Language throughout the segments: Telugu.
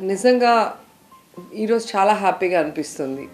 నిజంగా ఈరోజు చాలా హ్యాపీగా అనిపిస్తుంది.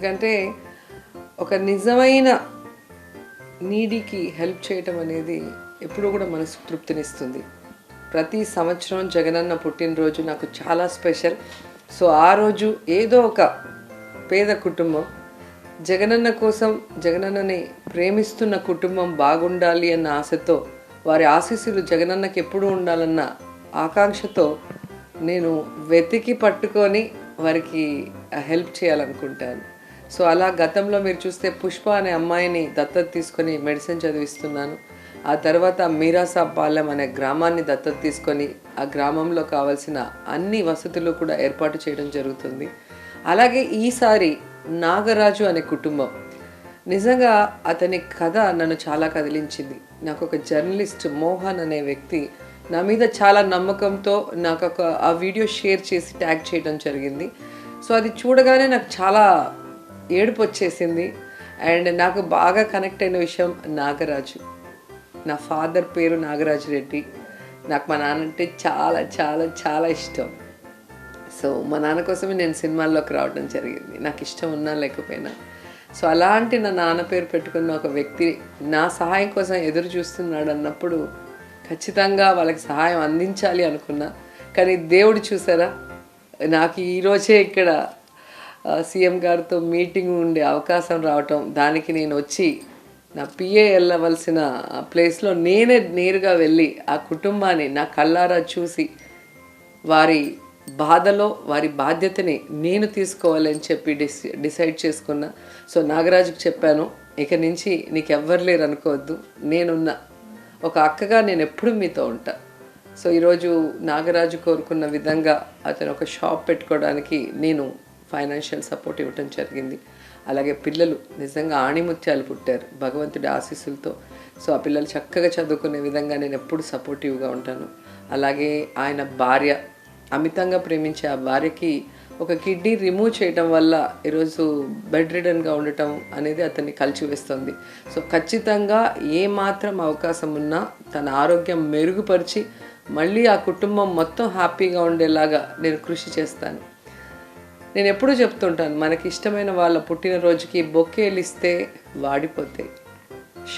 ఎందుకంటే ఒక నిజమైన నీడీకి హెల్ప్ చేయటం అనేది ఎప్పుడూ కూడా మనసు తృప్తినిస్తుంది. ప్రతి సంవత్సరం జగనన్న పుట్టినరోజు నాకు చాలా స్పెషల్. సో ఆ రోజు ఏదో ఒక పేద కుటుంబం జగనన్న కోసం జగనన్నని ప్రేమిస్తున్న కుటుంబం బాగుండాలి అన్న ఆశతో వారి ఆశీస్సులు జగనన్నకి ఎప్పుడూ ఉండాలన్న ఆకాంక్షతో నేను వెతికి పట్టుకొని వారికి హెల్ప్ చేయాలనుకుంటాను. సో అలా గతంలో మీరు చూస్తే పుష్ప అనే అమ్మాయిని దత్తత తీసుకొని మెడిసిన్ చదివిస్తున్నాను. ఆ తర్వాత మీరాసా పాలెం అనే గ్రామాన్ని దత్తత తీసుకొని ఆ గ్రామంలో కావాల్సిన అన్ని వసతులు కూడా ఏర్పాటు చేయడం జరుగుతుంది. అలాగే ఈసారి నాగరాజు అనే కుటుంబం. నిజంగా అతని కథ నన్ను చాలా కదిలించింది. నాకు ఒక జర్నలిస్ట్ మోహన్ అనే వ్యక్తి నా మీద చాలా నమ్మకంతో నాకు ఒక ఆ వీడియో షేర్ చేసి ట్యాగ్ చేయడం జరిగింది. సో అది చూడగానే నాకు చాలా ఏడుపు వచ్చేసింది అండ్ నాకు బాగా కనెక్ట్ అయిన విషయం నాగరాజు. నా ఫాదర్ పేరు నాగరాజు రెడ్డి. నాకు మా నాన్న అంటే చాలా చాలా చాలా ఇష్టం. సో మా నాన్న కోసమే నేను సినిమాల్లోకి రావడం జరిగింది. నాకు ఇష్టం ఉన్నా లేకపోయినా. సో అలాంటి నా నాన్న పేరు పెట్టుకున్న ఒక వ్యక్తి నా సహాయం కోసం ఎదురు చూస్తున్నాడు అన్నప్పుడు ఖచ్చితంగా వాళ్ళకి సహాయం అందించాలి అనుకున్నా. కానీ దేవుడు చూసారా? నాకు ఈరోజే ఇక్కడ సీఎం గారితో మీటింగ్ ఉండే అవకాశం రావటం దానికి నేను వచ్చి నా పిఏ వెళ్ళవలసిన ప్లేస్లో నేనే నేరుగా వెళ్ళి ఆ కుటుంబాన్ని నా కళ్ళారా చూసి వారి బాధలో వారి బాధ్యతని నేను తీసుకోవాలని చెప్పి డిస్ డిసైడ్ చేసుకున్నా. సో నాగరాజుకు చెప్పాను ఇక నుంచి నీకు ఎవ్వరు లేరు అనుకోవద్దు. నేనున్నా ఒక అక్కగా నేను ఎప్పుడు మీతో ఉంటా. సో ఈరోజు నాగరాజు కోరుకున్న విధంగా అతను ఒక షాప్ పెట్టుకోవడానికి నేను ఫైనాన్షియల్ సపోర్ట్ ఇవ్వటం జరిగింది. అలాగే పిల్లలు నిజంగా ఆణిముత్యాలు పుట్టారు. భగవంతుడి ఆశీస్సులతో. సో ఆ పిల్లలు చక్కగా చదువుకునే విధంగా నేను ఎప్పుడు సపోర్టివ్గా ఉంటాను. అలాగే ఆయన భార్య అమితంగా ప్రేమించే ఆ భార్యకి ఒక కిడ్నీ రిమూవ్ చేయటం వల్ల ఈరోజు బెడ్ రిడన్గా ఉండటం అనేది అతన్ని కలిచివేస్తుంది. సో ఖచ్చితంగా ఏ మాత్రం అవకాశం ఉన్నా తన ఆరోగ్యం మెరుగుపరిచి మళ్ళీ ఆ కుటుంబం మొత్తం హ్యాపీగా ఉండేలాగా నేను కృషి చేస్తాను. నేను ఎప్పుడూ చెప్తుంటాను మనకి ఇష్టమైన వాళ్ళ పుట్టినరోజుకి బొక్కేలు ఇస్తే వాడిపోతాయి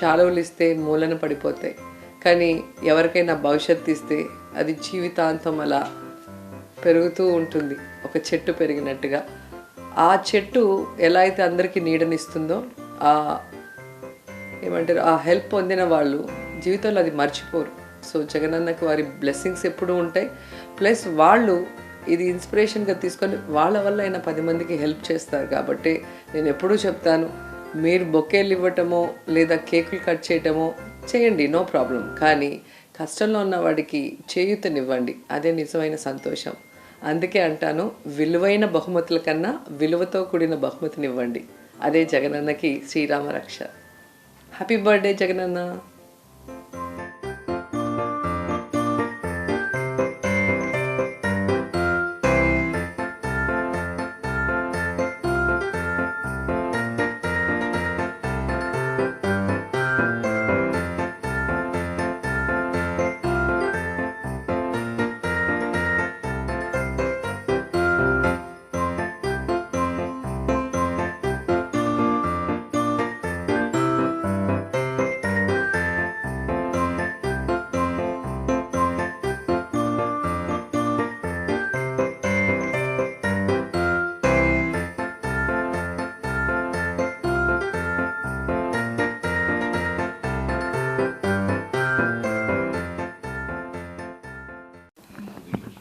షాలువులు ఇస్తే మూలన పడిపోతాయి. కానీ ఎవరికైనా భవిష్యత్తు ఇస్తే అది జీవితాంతం అలా పెరుగుతూ ఉంటుంది ఒక చెట్టు పెరిగినట్టుగా. ఆ చెట్టు ఎలా అయితే అందరికీ నీడనిస్తుందో ఆ ఏమంటారు ఆ హెల్ప్ పొందిన వాళ్ళు జీవితంలో అది మర్చిపోరు. సో జగనన్నకి వారి బ్లెస్సింగ్స్ ఎప్పుడూ ఉంటాయి. ప్లస్ వాళ్ళు ఇది ఇన్స్పిరేషన్గా తీసుకొని వాళ్ళ వల్ల అయినా పది మందికి హెల్ప్ చేస్తారు. కాబట్టి నేను ఎప్పుడూ చెప్తాను మీరు బొకేలు ఇవ్వటమో లేదా కేకులు కట్ చేయటమో చేయండి నో ప్రాబ్లం కానీ కష్టంలో ఉన్నవాడికి చేయూతనివ్వండి అదే నిజమైన సంతోషం. అందుకే అంటాను విలువైన బహుమతుల కన్నా విలువతో కూడిన బహుమతినివ్వండి. అదే జగనన్నకి శ్రీరామ రక్ష హ్యాపీ బర్త్డే జగనన్న.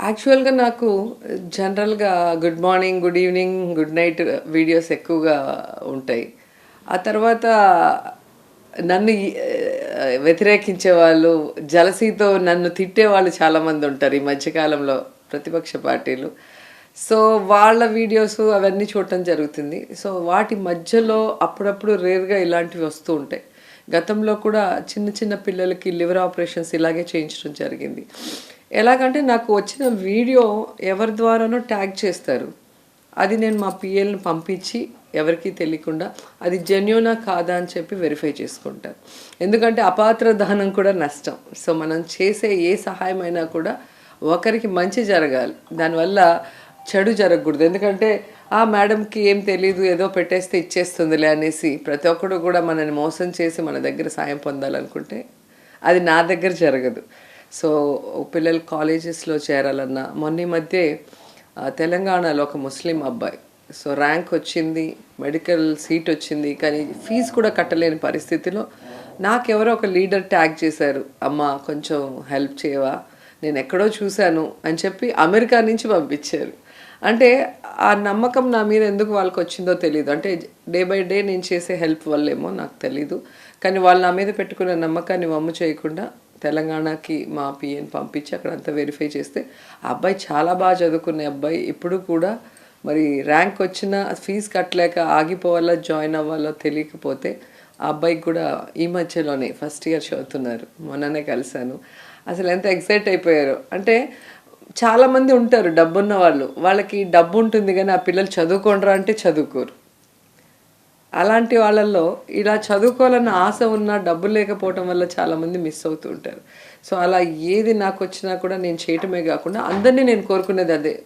యాక్చువల్గా నాకు జనరల్గా good morning good evening good night videos ఎక్కువగా ఉంటాయి. ఆ తర్వాత నన్ను వ్యతిరేకించే వాళ్ళు జలసీతో నన్ను తిట్టే వాళ్ళు చాలామంది ఉంటారు ఈ మధ్యకాలంలో ప్రతిపక్ష పార్టీలు. సో వాళ్ళ వీడియోస్ అవన్నీ చూడటం జరుగుతుంది. సో వాటి మధ్యలో అప్పుడప్పుడు రేర్గా ఇలాంటివి వస్తూ ఉంటాయి. గతంలో కూడా చిన్న చిన్న పిల్లలకి లివర్ ఆపరేషన్స్ ఇలాగే చేయించడం జరిగింది. ఎలాగంటే నాకు వచ్చిన వీడియో ఎవరి ద్వారానో ట్యాగ్ చేస్తారు. అది నేను మా పిఎల్ని పంపించి ఎవరికీ తెలియకుండా అది జెన్యునా కాదా అని చెప్పి వెరిఫై చేసుకుంటారు ఎందుకంటే అపాత్ర దానం కూడా నష్టం. సో మనం చేసే ఏ సహాయం అయినా కూడా ఒకరికి మంచి జరగాలి. దానివల్ల చెడు జరగకూడదు. ఎందుకంటే ఆ మేడంకి ఏం తెలియదు ఏదో పెట్టేస్తే ఇచ్చేస్తుందిలే అనేసి ప్రతి ఒక్కడు కూడా మనల్ని మోసం చేసి మన దగ్గర సాయం పొందాలనుకుంటే అది నా దగ్గర జరగదు. సో పిల్లలు కాలేజెస్లో చేరాలన్నా మొన్న మధ్య తెలంగాణలో ఒక ముస్లిం అబ్బాయి. సో ర్యాంక్ వచ్చింది మెడికల్ సీట్ వచ్చింది కానీ ఫీజు కూడా కట్టలేని పరిస్థితిలో నాకెవరో ఒక లీడర్ ట్యాగ్ చేశారు అమ్మ కొంచెం హెల్ప్ చేయవా? నేను ఎక్కడో చూశాను అని చెప్పి అమెరికా నుంచి పంపించారు. అంటే ఆ నమ్మకం నా మీద ఎందుకు వాళ్ళకి వచ్చిందో తెలియదు అంటే డే బై డే నేను చేసే హెల్ప్ వల్లేమో నాకు తెలీదు. కానీ వాళ్ళు నా మీద పెట్టుకున్న నమ్మకాన్ని వమ్ము చేయకుండా తెలంగాణకి మా పిఎన్ పంపించి అక్కడ అంతా వెరిఫై చేస్తే ఆ అబ్బాయి చాలా బాగా చదువుకునే అబ్బాయి. ఇప్పుడు కూడా మరి ర్యాంక్ వచ్చినా ఫీజు కట్టలేక ఆగిపోవాలో జాయిన్ అవ్వాలో తెలియకపోతే ఆ అబ్బాయికి కూడా ఈ మధ్యలోనే ఫస్ట్ ఇయర్ చదువుతున్నారు. మొన్ననే కలిశాను. అసలు ఎంత ఎక్సైట్ అయిపోయారు. అంటే చాలామంది ఉంటారు డబ్బున్న వాళ్ళు. వాళ్ళకి డబ్బు ఉంటుంది కానీ ఆ పిల్లలు చదువుకోండ్రా అంటే చదువుకోరు. అలాంటి వాళ్ళల్లో ఇలా చదువుకోవాలన్న ఆశ ఉన్నా డబ్బులు లేకపోవటం వల్ల చాలామంది మిస్ అవుతూ ఉంటారు. సో అలా ఏది నాకు వచ్చినా కూడా నేను చేయటమే కాకుండా అందరినీ నేను కోరుకునేది అదే.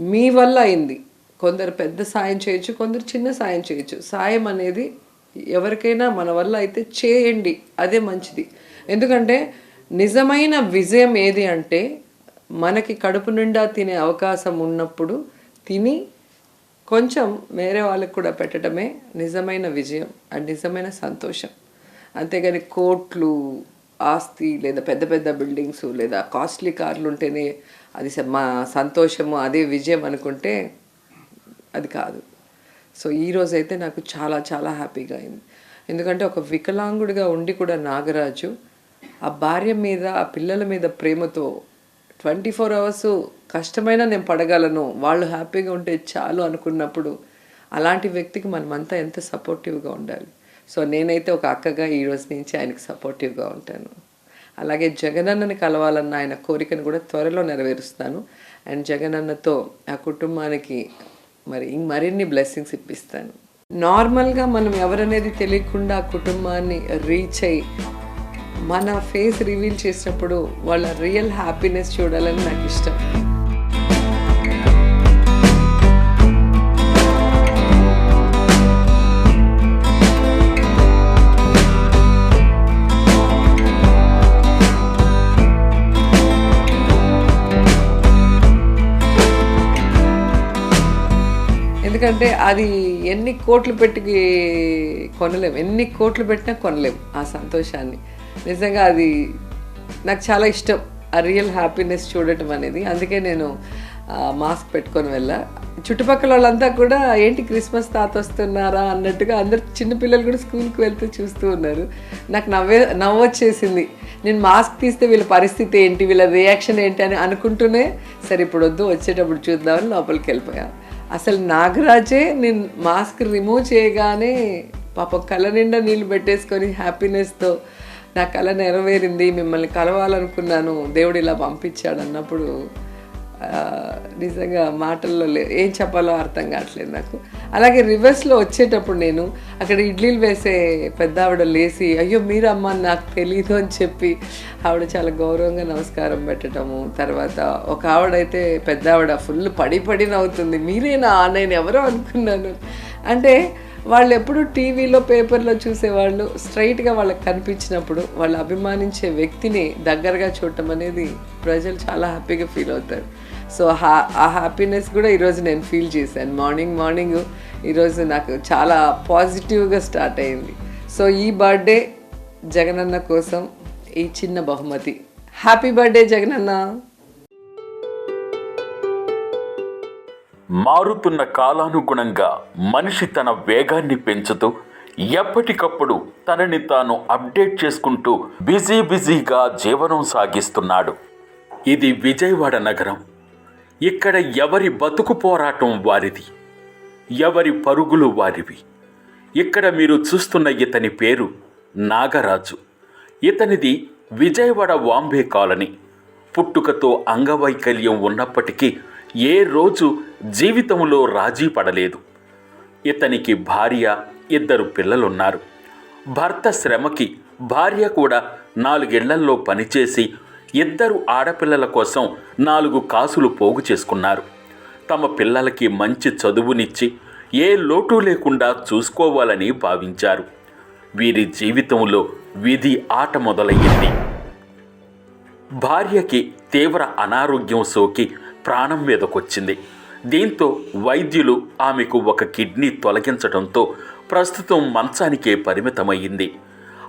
మీ వల్ల అయింది. కొందరు పెద్ద సాయం చేయొచ్చు కొందరు చిన్న సాయం చేయొచ్చు. సాయం అనేది ఎవరికైనా మన వల్ల అయితే చేయండి. అదే మంచిది. ఎందుకంటే నిజమైన విజయం ఏది అంటే మనకి కడుపు నిండా తినే అవకాశం ఉన్నప్పుడు తిని కొంచెం వేరే వాళ్ళకి కూడా పెట్టడమే నిజమైన విజయం అండ్ నిజమైన సంతోషం. అంతేగాని కోట్లు ఆస్తి లేదా పెద్ద పెద్ద బిల్డింగ్స్ లేదా కాస్ట్లీ కార్లు ఉంటేనే అది స- మా సంతోషము అదే విజయం అనుకుంటే అది కాదు. సో ఈ రోజు అయితే నాకు చాలా చాలా హ్యాపీగా అయింది. ఎందుకంటే ఒక వికలాంగుడిగా ఉండి కూడా నాగరాజు ఆ భార్య మీద ఆ పిల్లల మీద ప్రేమతో ట్వంటీ ఫోర్ అవర్స్ కష్టమైనా నేను పడగలను. వాళ్ళు హ్యాపీగా ఉంటే చాలు అనుకున్నప్పుడు అలాంటి వ్యక్తికి మనమంతా ఎంత సపోర్టివ్గా ఉండాలి. సో నేనైతే ఒక అక్కగా ఈ రోజు నుంచి ఆయనకు సపోర్టివ్గా ఉంటాను. అలాగే జగనన్నని కలవాలన్న ఆయన కోరికను కూడా త్వరలో నెరవేరుస్తాను. అండ్ జగనన్నతో ఆ కుటుంబానికి మరి మరిన్ని బ్లెస్సింగ్స్ ఇప్పిస్తాను. నార్మల్గా మనం ఎవరనేది తెలియకుండా ఆ కుటుంబాన్ని రీచ్ అయ్యి మన ఫేస్ రివీల్ చేసినప్పుడు వాళ్ళ రియల్ హ్యాపీనెస్ చూడాలని నాకు ఇష్టం. ఎందుకంటే అది ఎన్ని కోట్లు పెట్టి కొనలేం. ఎన్ని కోట్లు పెట్టినా కొనలేం ఆ సంతోషాన్ని. నిజంగా అది నాకు చాలా ఇష్టం. ఆ రియల్ హ్యాపీనెస్ చూడటం అనేది. అందుకే నేను మాస్క్ పెట్టుకొని వెళ్ళా. చుట్టుపక్కల వాళ్ళంతా కూడా ఏంటి క్రిస్మస్ తాత వస్తున్నారా? అన్నట్టుగా అందరు చిన్నపిల్లలు కూడా స్కూల్కి వెళ్తూ చూస్తూ ఉన్నారు. నాకు నవ్వే నవ్వొచ్చేసింది. నేను మాస్క్ తీస్తే వీళ్ళ పరిస్థితి ఏంటి? వీళ్ళ రియాక్షన్ ఏంటి అని అనుకుంటూనే సరే ఇప్పుడు వద్దు వచ్చేటప్పుడు చూద్దామని లోపలికి వెళ్ళిపోయా. అసలు నాగరాజే నేను మాస్క్ రిమూవ్ చేయగానే పాప కళ్ళ నిండా నీళ్ళు పెట్టేసుకొని హ్యాపీనెస్తో నా కళ నెరవేరింది మిమ్మల్ని కలవాలనుకున్నాను దేవుడు ఇలా పంపించాడు అన్నప్పుడు నిజంగా మాటల్లో లే ఏం చెప్పాలో అర్థం కావట్లేదు నాకు. అలాగే రివర్స్లో వచ్చేటప్పుడు నేను అక్కడ ఇడ్లీలు వేసే పెద్ద ఆవిడ లేచి అయ్యో మీరు అమ్మ నాకు తెలీదు అని చెప్పి ఆవిడ చాలా గౌరవంగా నమస్కారం పెట్టడము తర్వాత ఒక ఆవిడైతే పెద్ద ఆవిడ ఫుల్ పడి పడి నవ్వుతుంది మీరేనా? నేను ఎవరో అనుకున్నాను. అంటే వాళ్ళు ఎప్పుడు టీవీలో పేపర్లో చూసేవాళ్ళు స్ట్రైట్గా వాళ్ళకి కనిపించినప్పుడు వాళ్ళు అభిమానించే వ్యక్తిని దగ్గరగా చూడటం అనేది ప్రజలు చాలా హ్యాపీగా ఫీల్ అవుతారు. సో హా ఆ హ్యాపీనెస్ కూడా ఈరోజు నేను ఫీల్ చేశాను. మార్నింగ్ మార్నింగ్ ఈరోజు నాకు చాలా పాజిటివ్గా స్టార్ట్ అయింది. సో ఈ బర్త్డే జగనన్న కోసం ఈ చిన్న బహుమతి. హ్యాపీ బర్త్డే జగనన్న! మారుతున్న కాలానుగుణంగా మనిషి తన వేగాన్ని పెంచుతూ ఎప్పటికప్పుడు తనని తాను అప్డేట్ చేసుకుంటూ బిజీ బిజీగా జీవనం సాగిస్తున్నాడు. ఇది విజయవాడ నగరం. ఇక్కడ ఎవరి బతుకు పోరాటం వారిది? ఎవరి పరుగులు వారివి? ఇక్కడ మీరు చూస్తున్న ఇతని పేరు నాగరాజు. ఇతనిది విజయవాడ వాంబే కాలనీ. పుట్టుకతో అంగవైకల్యం ఉన్నప్పటికీ ఏ రోజు జీవితంలో రాజీ పడలేదు. ఇతనికి భార్య ఇద్దరు పిల్లలున్నారు. భర్త శ్రమకి భార్య కూడా నాలుగేళ్ళల్లో పనిచేసి ఇద్దరు ఆడపిల్లల కోసం నాలుగు కాసులు పోగు చేసుకున్నారు. తమ పిల్లలకి మంచి చదువునిచ్చి ఏ లోటు లేకుండా చూసుకోవాలని భావించారు. వీరి జీవితంలో విధి ఆట మొదలయ్యింది. భార్యకి తీవ్ర అనారోగ్యం సోకి ప్రాణం మీదకొచ్చింది. దీంతో వైద్యులు ఆమెకు ఒక కిడ్నీ తొలగించడంతో ప్రస్తుతం మంచానికే పరిమితమయ్యింది.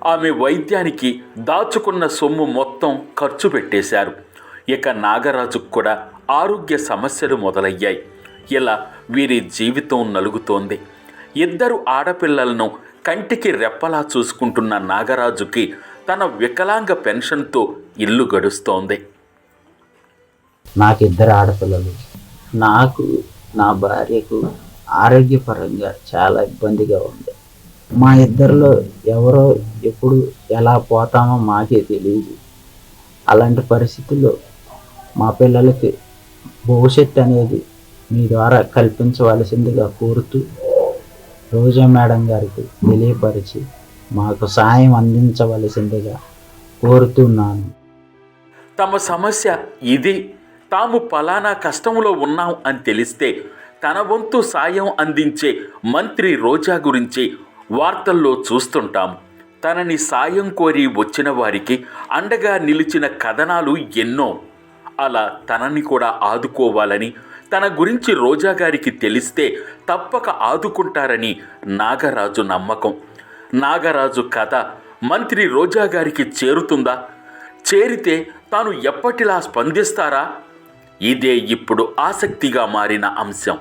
ఆమె వైద్యానికి దాచుకున్న సొమ్ము మొత్తం ఖర్చు పెట్టేశారు. ఇక నాగరాజుకు కూడా ఆరోగ్య సమస్యలు మొదలయ్యాయి. ఇలా వీరి జీవితం నలుగుతోంది. ఇద్దరు ఆడపిల్లలను కంటికి రెప్పలా చూసుకుంటున్న నాగరాజుకి తన వికలాంగ పెన్షన్తో ఇల్లు గడుస్తోంది. నాకు ఇద్దరు ఆడపిల్లలు. నాకు నా భార్యకు ఆరోగ్యపరంగా చాలా ఇబ్బందిగా ఉంది. మా ఇద్దరిలో ఎవరో ఎప్పుడు ఎలా పోతామో మాకే తెలియదు అలాంటి పరిస్థితుల్లో మా పిల్లలకి భవిష్యత్తు అనేది మీ ద్వారా కల్పించవలసిందిగా కోరుతూ రోజా మేడం గారికి తెలియపరిచి మాకు సాయం అందించవలసిందిగా కోరుతున్నాను. తమ సమస్య ఇది. తాము పలానా కష్టంలో ఉన్నాం అని తెలిస్తే తన వంతు సాయం అందించే మంత్రి రోజా గురించి వార్తల్లో చూస్తుంటాం. తనని సాయం కోరి వచ్చిన వారికి అండగా నిలిచిన కథనాలు ఎన్నో. అలా తనని కూడా ఆదుకోవాలని తన గురించి రోజా గారికి తెలిస్తే తప్పక ఆదుకుంటారని నాగరాజు నమ్మకం. నాగరాజు కథ మంత్రి రోజా గారికి చేరుతుందా? చేరితే తాను ఎప్పటిలా స్పందిస్తారా? ఇదే ఇప్పుడు ఆసక్తిగా మారిన అంశం.